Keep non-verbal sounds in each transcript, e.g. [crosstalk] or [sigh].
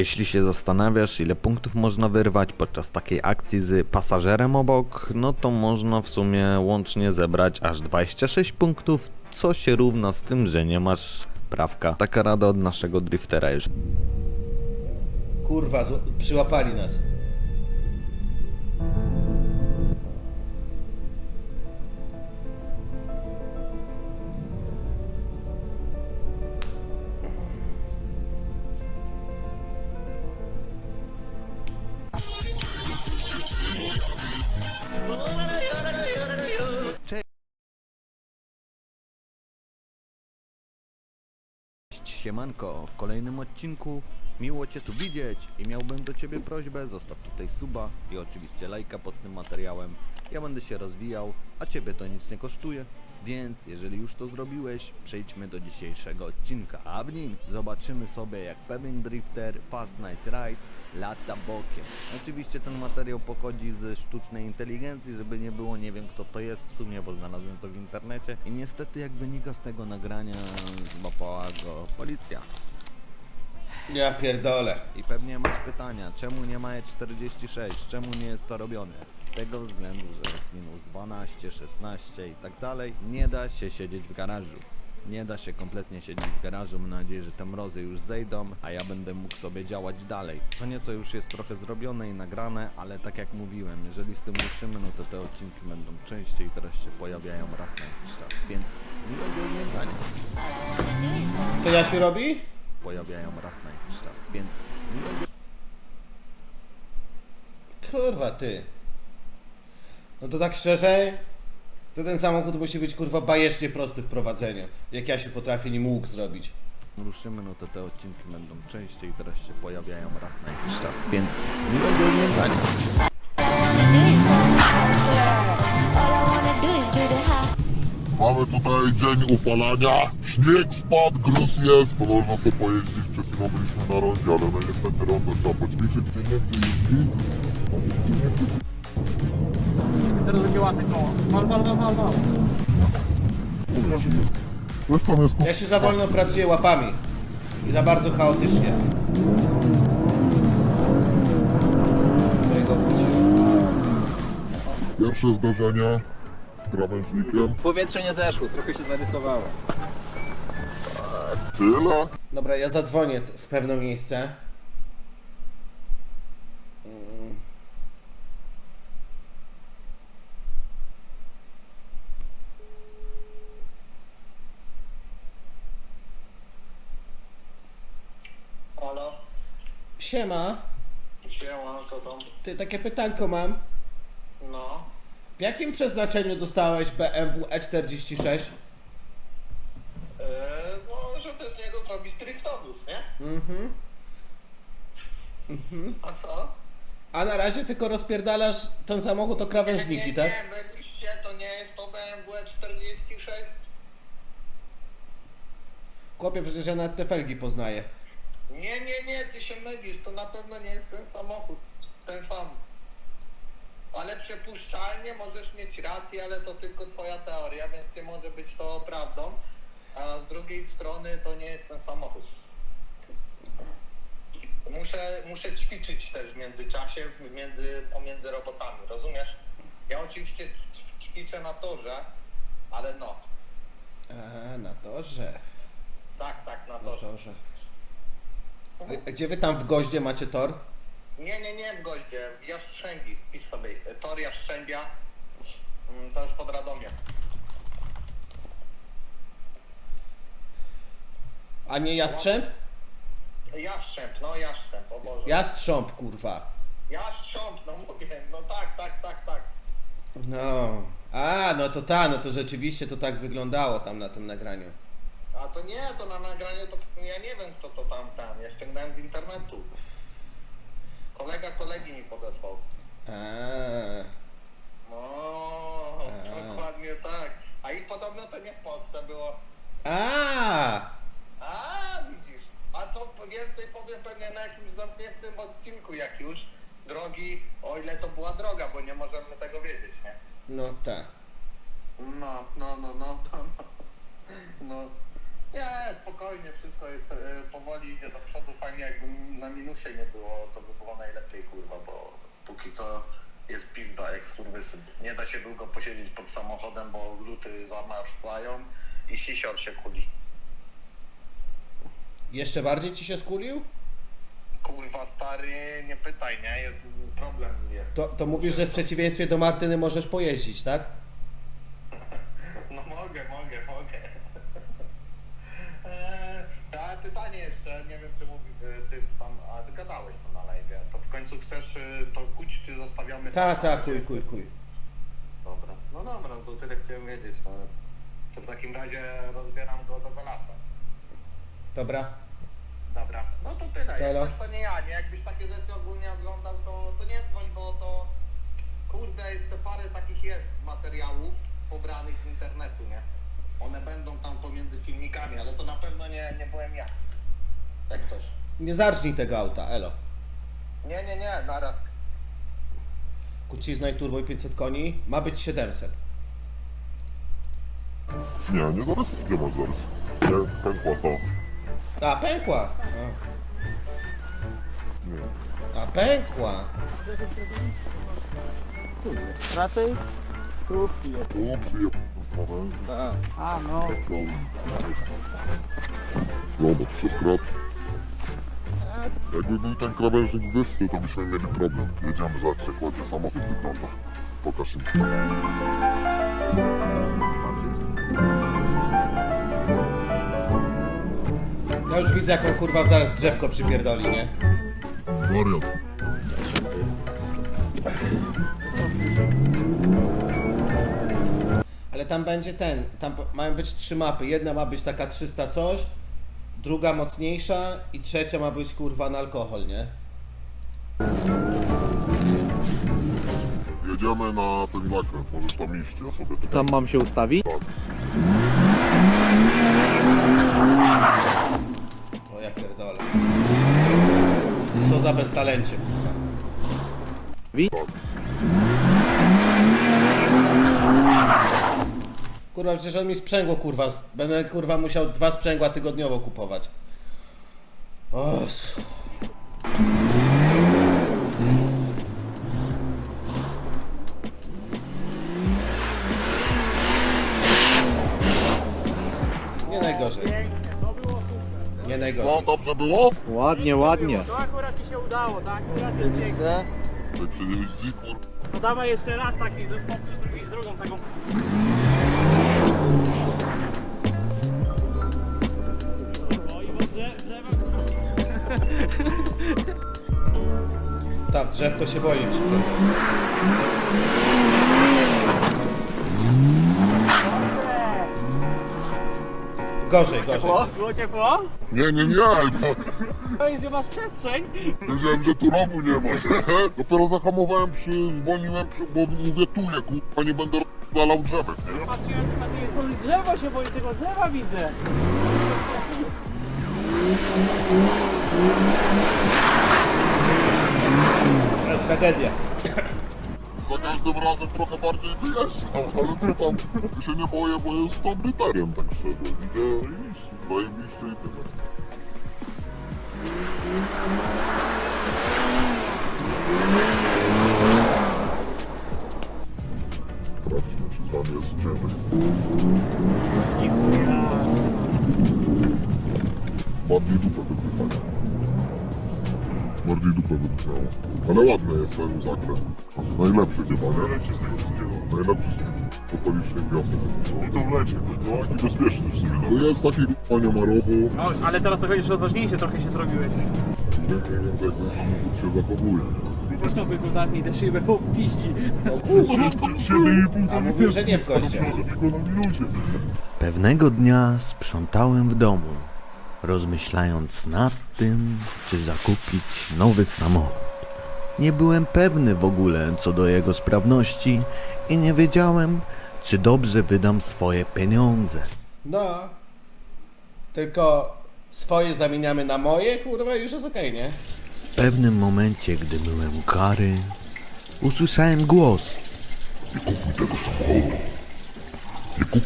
Jeśli się zastanawiasz, ile punktów można wyrwać podczas takiej akcji z pasażerem obok, no to można w sumie łącznie zebrać aż 26 punktów, co się równa z tym, że nie masz prawka. Taka rada od naszego driftera już. Kurwa, przyłapali nas. Siemanko, w kolejnym odcinku. Miło Cię tu widzieć i miałbym do Ciebie prośbę, zostaw tutaj suba i oczywiście lajka pod tym materiałem. Ja będę się rozwijał, a Ciebie to nic nie kosztuje, więc jeżeli już to zrobiłeś, przejdźmy do dzisiejszego odcinka. A w nim zobaczymy sobie jak pewien drifter Fast Night Ride lata bokiem. Oczywiście ten materiał pochodzi ze sztucznej inteligencji, żeby nie było, nie wiem kto to jest w sumie, bo znalazłem to w internecie i niestety jak wynika z tego nagrania złapała go policja. Ja pierdolę. I pewnie masz pytania, czemu nie ma E46, czemu nie jest to robione? Z tego względu, że jest minus 12, 16 i tak dalej, nie da się siedzieć w garażu. Nie da się kompletnie siedzieć w garażu, mam nadzieję, że te mrozy już zejdą, a ja będę mógł sobie działać dalej. To nieco już jest trochę zrobione i nagrane, ale tak jak mówiłem, jeżeli z tym ruszymy, no to te odcinki będą częściej i teraz się pojawiają raz na jakiś czas, więc miłego oglądania. To Jasiu robi? Pojawiają raz na jakiś czas, więc Kurwa, ty. No to tak szczerze, to ten samochód musi być kurwa bajecznie prosty w prowadzeniu. Jak Jasiu potrafi nim łuk zrobić. ruszymy, no to te odcinki będą częściej i teraz się pojawiają raz na jakiś czas, więc miłego oglądania. Mamy tutaj dzień upalania. Śnieg spadł, gruz jest. To można sobie pojeździć. Przed chwilą byliśmy na rondzie, ale no niestety rondo trzeba poćwiczyć. Gdzie a gdzie niegdzie Teraz takie łapy koło. Wal, wal, wal, wal, wal. kurwa, że jest. Coś tam jest. Jasiu za wolno pracuje łapami. I za bardzo chaotycznie. Pierwsze zdarzenie krawężnikiem. Powietrze nie zeszło, trochę się zarysowało. Tyle. Dobra, ja zadzwonię w pewne miejsce. Mm. Halo? Siema, Siema, co tam? ty takie pytanko mam. W jakim przeznaczeniu dostałeś BMW E46? Eee, no, żeby z niego zrobić driftodus, nie? Mhm. A co? A na razie tylko rozpierdalasz ten samochód o krawężniki, nie, tak? Nie, myliście, to nie jest to BMW 46? Chłopie, przecież ja nawet te felgi poznaję. Nie, nie, nie, ty się mylisz, to na pewno nie jest ten samochód. Ten sam. Ale przypuszczalnie możesz mieć rację, ale to tylko twoja teoria, więc nie może być to prawdą. A z drugiej strony to nie jest ten samochód. Muszę, muszę ćwiczyć też w międzyczasie między, pomiędzy robotami, rozumiesz? Ja oczywiście ćwiczę na torze, ale no, A, na torze. tak, tak, na Na torze. torze. A gdzie wy tam w Goździe macie tor? Nie, nie, nie w Goździe, w Jastrzębi, wpisz sobie, tor Jastrzębia, Mm, to jest pod Radomiem. A nie Jastrząb? Jastrząb, no Jastrząb, o Boże. Jastrząb, kurwa. Jastrząb, no mówię, no tak, tak, tak, tak. No. A, no to ta, no to rzeczywiście to tak wyglądało tam na tym nagraniu. A to nie, to na nagraniu to ja nie wiem kto to tam ten, ja ściągnąłem z internetu. Kolega kolegi mi podesłał. A, No, A. dokładnie tak. A i podobno to nie w Polsce było. a, A, widzisz. A co więcej powiem pewnie na jakimś zamkniętym odcinku jak już. Drogi, o ile to była droga, bo nie możemy tego wiedzieć, nie? no tak. No, no, no, no, no, no. no. Nie, spokojnie, wszystko jest, e, powoli idzie do przodu, fajnie jakby na minusie nie było, to by było najlepiej, kurwa, bo póki co jest pizda, jak skurwysyn. Nie da się długo posiedzieć pod samochodem, bo gluty zamarzają i sisior się kuli. Jeszcze bardziej ci się skulił? Kurwa, stary, nie pytaj, nie? Jest problem jest. To, to mówisz, że w przeciwieństwie do Martyny możesz pojeździć, tak? [laughs] No mogę, mogę, mogę. Pytanie jeszcze, nie wiem czy mówi, e, ty tam, a ty gadałeś to na live, to w końcu chcesz e, to kuć, czy zostawiamy Tak, to? tak, kuj, kuj, kuj. Dobra, no dobra, to tyle chciałem wiedzieć, no. To w takim razie rozbieram go do Golasa. Dobra. Dobra, no to tyle, Telo. jak coś to nie ja, nie? Jakbyś takie rzeczy ogólnie oglądał, to, to nie dzwoń, bo to, kurde, jeszcze parę takich jest materiałów pobranych z internetu, nie? One będą filmikami, ale to na pewno nie, nie byłem ja. Jak coś. Nie zacznij tego auta, elo. Nie, nie, nie, nara. Kucizna i turbo i 500 koni. Ma być 700. Nie, nie zarys. Gdzie masz zarys? Nie, pękła ta. A, pękła. Nie. A, a pękła. Raczej jest. Tu przyje... Moment. A no. Zobacz, przez krat. Jakby był ten krawężnik wyższy, to byśmy mieli problem. Jedziemy, jak ładnie samochód wygląda. Pokaż im. Ja już widzę, jak on kurwa zaraz drzewko przypierdoli, nie? Wariat. Tam będzie ten, tam mają być trzy mapy. Jedna ma być taka 300 coś, druga mocniejsza i trzecia ma być kurwa na alkohol, nie? Jedziemy na ten zakręt, możesz tam iść, ja sobie tutaj... Tam mam się ustawić? Tak. O ja pierdolę. Co za beztalencie, kurwa. Kurwa, przecież on mi sprzęgło, kurwa. Będę, kurwa, musiał dwa sprzęgła tygodniowo kupować. O, s- Nie najgorzej. Nie najgorzej. No, dobrze było? Ładnie, ładnie. To akurat ci się udało, tak? Akurat jest pięknie. Jak się jeździ, kur... No dawaj jeszcze raz taki, że powtórz drugi, drugą taką. Drzewko się boi. Gorzej, gorzej. Było ciepło? Nie, nie, nie, bo To jest, że masz przestrzeń. wiedziałem, że tu rowu nie ma. [laughs] Dopiero zahamowałem przy, zwolniłem, przy, bo mówię tu, nie, kurwa, nie będę dalał drzewek, nie? Patrzyłem, patrzyłem, to drzewo się boi, tego drzewa widzę. Tragedia. Za każdym razem trochę bardziej wyjeżdżam, ale co tam, się nie boję, bo jest teren, tak szczerze. Idzie, zajebiście i tyle. Sprawdźmy, czy tam jest ciemny. Bardziej dupę wypychać. Bardziej dupę wypchnęło. Ale ładny jest ten zakręt. Najlepszy chyba, nie? Najlepszy z tego wszystkiego. Najlepszy z tych okolicznych wiosek. I to w lecie. No i bezpieczny w sumie. No jest taki k***a, nie ma rowu. No, ale teraz to chodzisz odważniejsze trochę się zrobiłeś. Nie wiem jak ten samochód się zachowuje. Zresztą by piści. [laughs] A mówił, że nie w minucie. Pewnego dnia sprzątałem w domu, rozmyślając nad tym, czy zakupić nowy samochód. Nie byłem pewny w ogóle co do jego sprawności i nie wiedziałem, czy dobrze wydam swoje pieniądze. No. Tylko swoje zamieniamy na moje, kurwa, i już jest okej, nie? W pewnym momencie, gdy myłem kary, usłyszałem głos. Nie kupuj tego samochodu. Nie kupuj.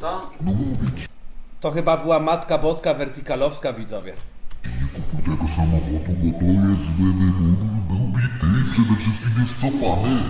Co? No mówić. To chyba była Matka Boska Wertykalowska, widzowie. tego samochodu, bo to jest zły wybór, był bity i przede wszystkim jest cofany.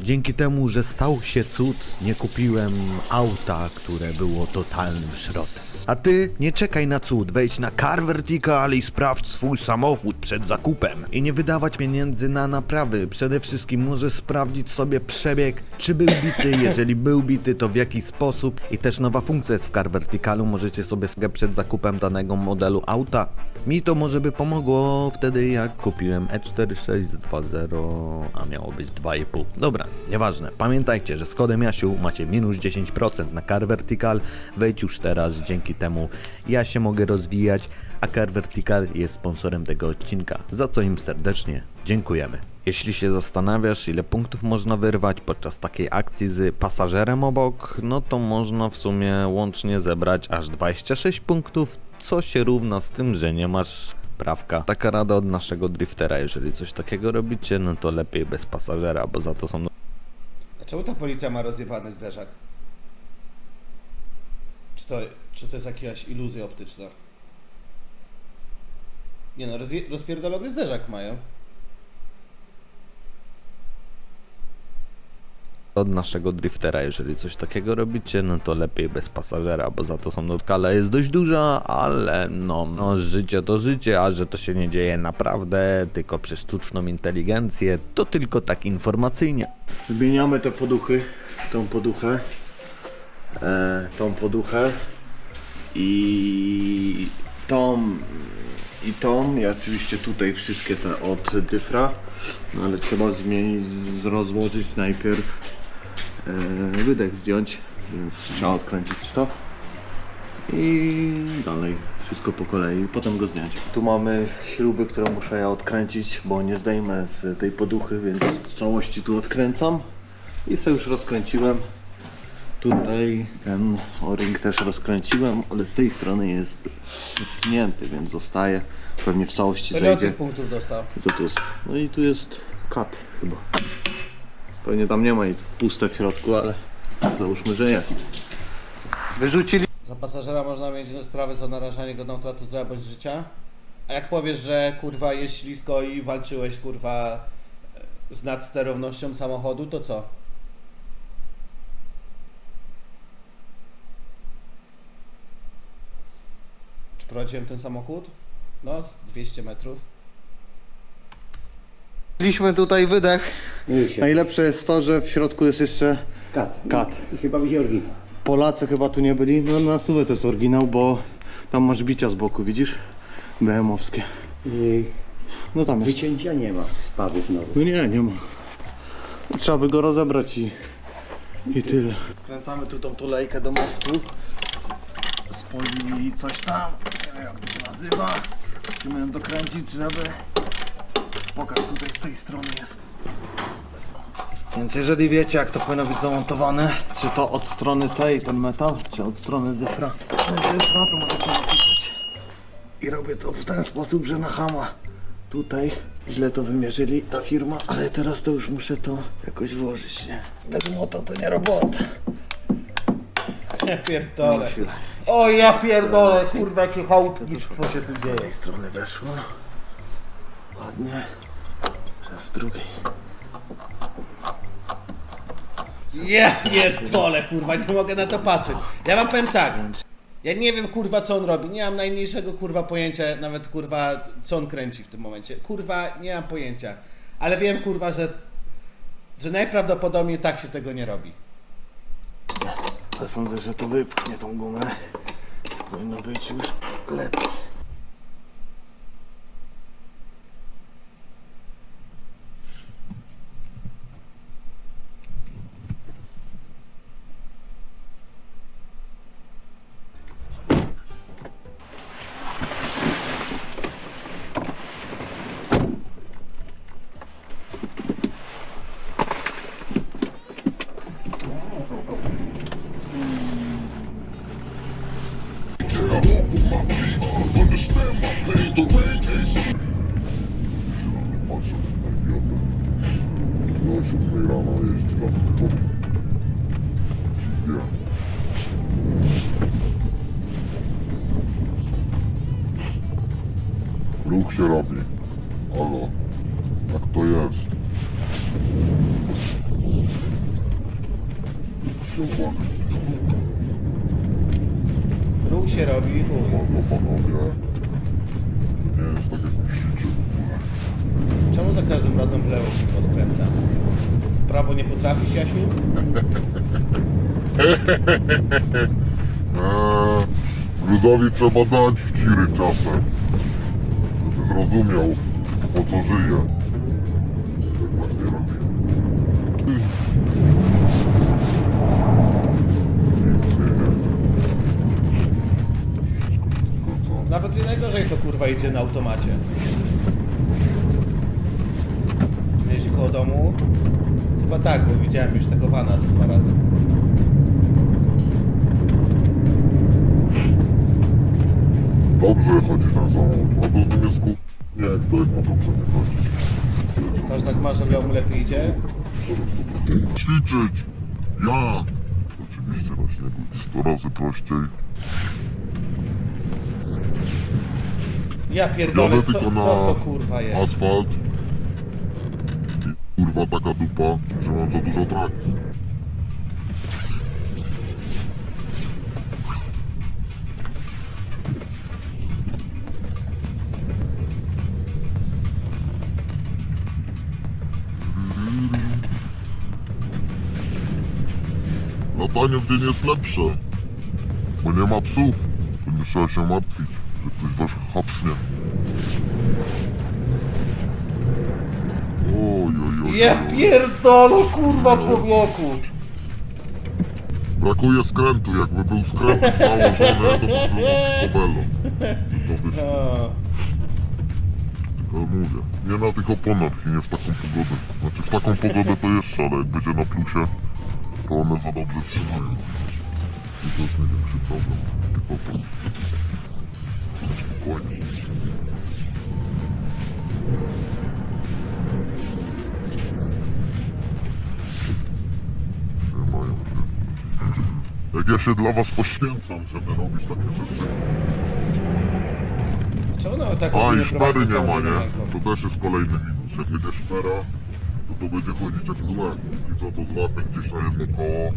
Dzięki temu, że stał się cud, nie kupiłem auta, które było totalnym szrotem. A ty nie czekaj na cud, wejdź na Car Vertical i sprawdź swój samochód przed zakupem. I nie wydawać pieniędzy na naprawy. Przede wszystkim możesz sprawdzić sobie przebieg, czy był bity, jeżeli był bity, to w jaki sposób. I też nowa funkcja jest w Car Verticalu, możecie sobie przed zakupem danego modelu auta. Mi to może by pomogło wtedy jak kupiłem E E4620, a miało być 2,5. Dobra, nieważne. Pamiętajcie, że z kodem Jasiu macie minus 10% na Car Vertical. Wejdź już teraz, dzięki temu ja się mogę rozwijać, a Car Vertical jest sponsorem tego odcinka, za co im serdecznie dziękujemy. Jeśli się zastanawiasz, ile punktów można wyrwać podczas takiej akcji z pasażerem obok, no to można w sumie łącznie zebrać aż 26 punktów, co się równa z tym, że nie masz prawka. Taka rada od naszego driftera, jeżeli coś takiego robicie, no to lepiej bez pasażera, bo za to są A czemu ta policja ma rozjebany zderzak? Czy to, czy to jest jakaś iluzja optyczna? Nie no, rozje- rozpierdolony zderzak mają. Od naszego driftera. Jeżeli coś takiego robicie, no to lepiej bez pasażera, bo za to są no, skala jest dość duża, ale no, no życie to życie, a że to się nie dzieje naprawdę tylko przez sztuczną inteligencję, to tylko tak informacyjnie. Zmieniamy te poduchy, tą poduchę, e, tą poduchę i tą i tą i oczywiście tutaj wszystkie te od dyfra, no ale trzeba zmienić, rozłożyć najpierw wydech zdjąć, więc trzeba odkręcić to i dalej wszystko po kolei, potem go zdjąć. Tu mamy śruby, które muszę ja odkręcić, bo nie zdejmę z tej poduchy, więc w całości tu odkręcam i sobie już rozkręciłem. Tutaj ten o-ring też rozkręciłem, ale z tej strony jest wcinięty, więc zostaje. Pewnie w całości Ile on zejdzie. tych punktów dostał? Jest? No i tu jest kat chyba. Pewnie tam nie ma nic puste w środku, ale załóżmy, że jest. Wyrzucili Za pasażera można mieć inne sprawy za narażanie go na utratę zdrowia bądź życia. A jak powiesz, że kurwa jest ślisko i walczyłeś kurwa z nadsterownością samochodu, to co? Czy prowadziłem ten samochód? No, z 200 metrów. Mieliśmy tutaj wydech. Najlepsze jest to, że w środku jest jeszcze Kat. kat. I chyba będzie oryginał. Polacy chyba tu nie byli. No na stówę to jest oryginał, bo tam masz bicia z boku, widzisz? BM-owskie. Yy, No tam jest. wycięcia nie ma spadów nowych. No nie, nie ma. Trzeba by go rozebrać i, i tyle. Kręcamy tu tą tulejkę do mostu. Spoli coś tam. Nie wiem jak to się nazywa. Musimy ją dokręcić, żeby... Pokaż tutaj z tej strony jest. Więc jeżeli wiecie jak to powinno być zamontowane, czy to od strony tej ten metal, czy od strony dyfra, dyfra to możecie napisać. I robię to w ten sposób, że na hama tutaj źle to wymierzyli ta firma, ale teraz to już muszę to jakoś włożyć, nie? Bez młota to nie robota. Ja pierdolę. O ja pierdolę, kurwa jakie chałupnictwo się tu Z dzieje. tej strony weszło. Ładnie. Przez z drugiej. Ja pierdolę, kurwa, nie mogę na to patrzeć. Ja wam powiem tak. Ja nie wiem, kurwa, co on robi. Nie mam najmniejszego, kurwa, pojęcia, nawet, kurwa, co on kręci w tym momencie. Kurwa, nie mam pojęcia. Ale wiem, kurwa, że, że najprawdopodobniej tak się tego nie robi. Ale sądzę, że to wypchnie tą gumę. Powinno być już lepiej. Ruch się robi, chuj. panowie. Nie jest tak jak myślicie. Czemu za każdym razem w lewo kurwa skręca? W prawo nie potrafisz, Jasiu? Eee, [laughs] Gruzowi trzeba dać w ciry czasem. Żeby zrozumiał, po co żyje. Najgorzej to kurwa idzie na automacie. Jeździ koło domu? Chyba tak, bo widziałem już tego vana ze dwa razy. Dobrze chodzi ten samochód. A to nim jest ku... Nie, kto jak ma dobrze nie chodzić. Każdy tak ma, że mu lepiej idzie. Ćwiczyć! Ja! Oczywiście na śniegu 100 razy prościej. Ja pierdolę, Jadę co, tylko na co to kurwa jest? asfalt. I kurwa taka dupa, że mam za dużo trakcji. Latanie w dzień jest lepsze, bo nie ma psów, to nie trzeba się martwić, że ktoś was hapsnie. Oj, oj, oj, Ja oj. pierdolę kurwa człowieku! Brakuje skrętu, jakby był skręt nałożony, to by był kobelo. To tylko mówię. Nie na tych oponach i nie w taką pogodę. Znaczy w taką pogodę to jeszcze, ale jak będzie na plusie, to one za dobrze trzymają. I to jest największy problem. Tych Spokojnie. Trzymają się. Jak ja się dla was poświęcam, żeby robić takie rzeczy. Czemu no tak A i szpery nie ma, nie? To też jest kolejny minus. Jak jedzie szpera, to to będzie chodzić jak złe. I co to złapie gdzieś na jedno koło,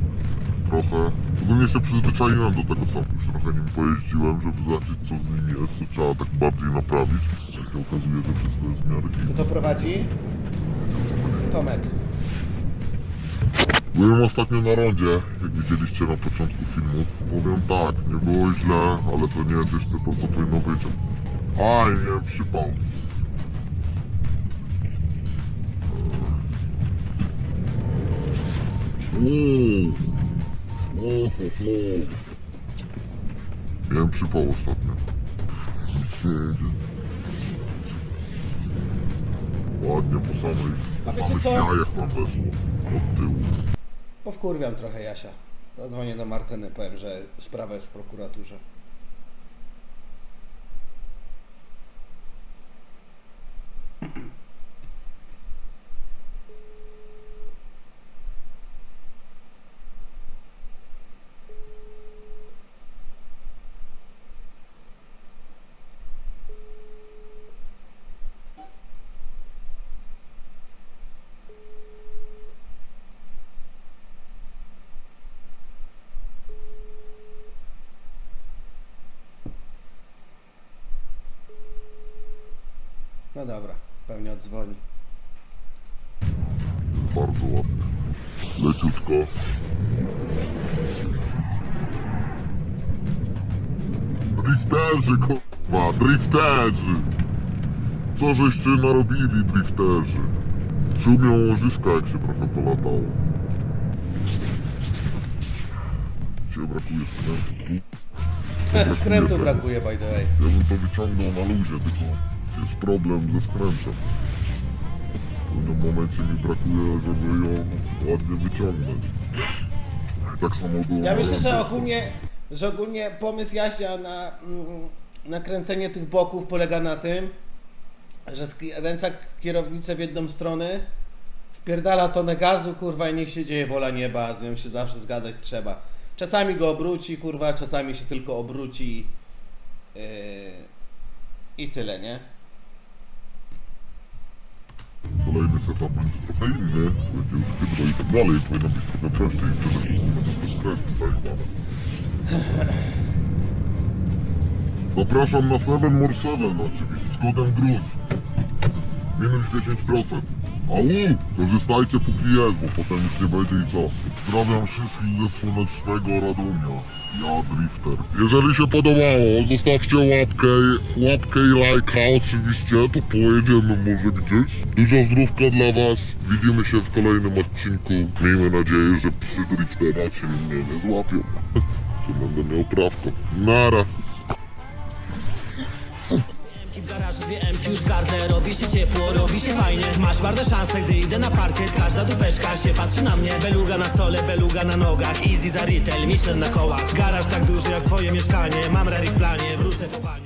trochę. Ogólnie się przyzwyczaiłem do tego sam. Już trochę nim pojeździłem, żeby zobaczyć co z nim jest, to trzeba tak bardziej naprawić. Jak się okazuje, że wszystko jest w miarę git. Kto to prowadzi? Tomek. Byłem ostatnio na rondzie, jak widzieliście na początku filmu. Powiem tak, nie było źle, ale to nie jest jeszcze to, co powinno być. Aj, miałem przypał. Uuu. Ho, ho. Miałem przypał ostatnio. Nic nie jedzie. Ładnie po samej, A wiecie samych co? jajach mam weszło. Od tyłu. Powkurwiam trochę Jasia. Zadzwonię do Martyny, powiem, że sprawa jest w prokuraturze. No dobra, pewnie odzwoni. Bardzo ładnie. Leciutko. Drifterzy, kurwa, drifterzy! Co żeście narobili, drifterzy? Szumią łożyska, jak się trochę polatało. Gdzie brakuje skrętu? [laughs] Skrętu brakuje, by the way. Ja bym to wyciągnął na luzie, tylko jest problem ze skrętem. W pewnym momencie mi brakuje, żeby ją ładnie wyciągnąć. Tak samo było Ja myślę, że ogólnie, że ogólnie pomysł Jasia na mm, nakręcenie tych boków polega na tym, że skręca kierownicę w jedną stronę, wpierdala tonę gazu, kurwa, i niech się dzieje wola nieba, z nią się zawsze zgadzać trzeba. Czasami go obróci, kurwa, czasami się tylko obróci yy, i tyle, nie? Kolejny setup będzie trochę inny, będzie już hydro i tak dalej, powinno być trochę prościej, przede wszystkim to stres zajebany. Zapraszam na 7 more 7 oczywiście, z kodem GRUZ. Minus 10%. Au, korzystajcie póki jest, bo potem już nie będzie i co. Pozdrawiam wszystkich ze słonecznego Radomia. Ja Drifter. Jeżeli się podobało, zostawcie łapkę, łapkę i lajka oczywiście, to pojedziemy może gdzieś. Dużo zdrówka dla was. Widzimy się w kolejnym odcinku. Miejmy nadzieję, że psy Driftera się mnie nie złapią. [laughs] Że będę miał prawko. Nara. Garażu dwie MK już gardę, robi się ciepło, robi się fajnie. Masz bardzo szansę, gdy idę na parkiet. Każda dupeczka się patrzy na mnie. Beluga na stole, beluga na nogach. Easy za retail, Michelin na kołach. Garaż tak duży jak twoje mieszkanie. Mam rary w planie, wrócę po panie